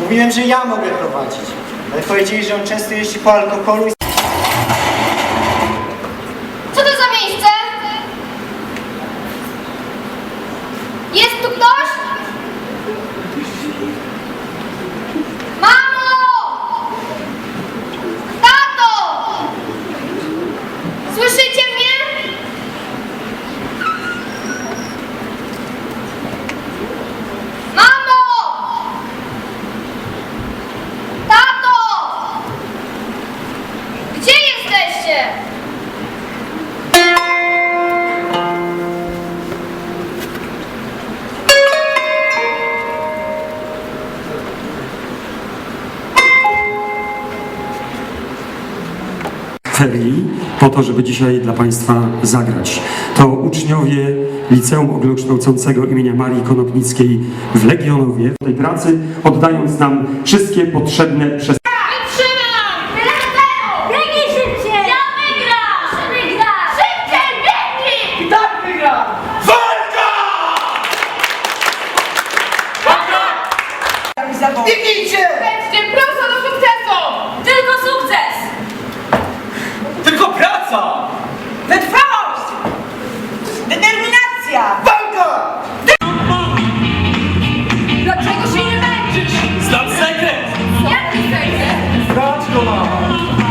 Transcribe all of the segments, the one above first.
Mówiłem, że ja mogę prowadzić. Ale powiedzieli, że on często jeździ po alkoholu i Co to za miejsce? Jest tu ktoś? Mamo! Tato! Słyszycie ferii po to, żeby dzisiaj dla Państwa zagrać. To uczniowie Liceum Ogólnokształcącego imienia Marii Konopnickiej w Legionowie w tej pracy, oddając nam wszystkie potrzebne przez Wytrzymam! Biegnij szybciej! Ja Determinacja! Walka! Dlaczego się nie męczysz? Znam sekret! Jaki sekret? Sprawdź go mama!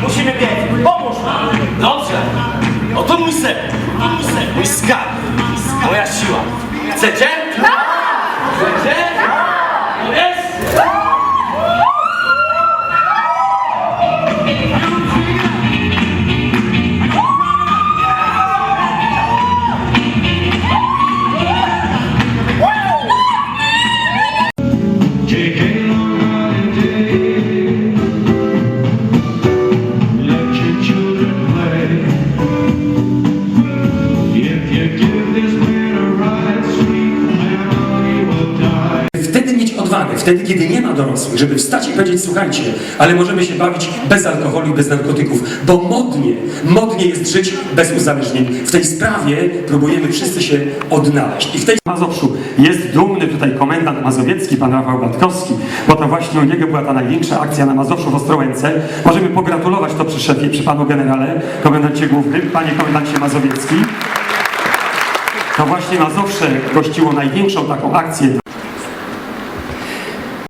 Musimy biec! Pomóż nam! Dobrze! Oto mój sekret! Mój sekret! Mój skarb! Moja siła! Chcecie? Tak! Chcecie? Odwagę, wtedy kiedy nie ma dorosłych, żeby wstać i powiedzieć, słuchajcie, ale możemy się bawić bez alkoholu i bez narkotyków, bo modnie, modnie jest żyć bez uzależnień. W tej sprawie próbujemy wszyscy się odnaleźć. I w tej Mazowszu jest dumny tutaj komendant mazowiecki, pan Rafał Batkowski, bo to właśnie u niego była ta największa akcja na Mazowszu w Ostrołęce. Możemy pogratulować to przy szefie, przy panu generale, komendancie głównym, panie komendancie mazowiecki. To właśnie Mazowsze gościło największą taką akcję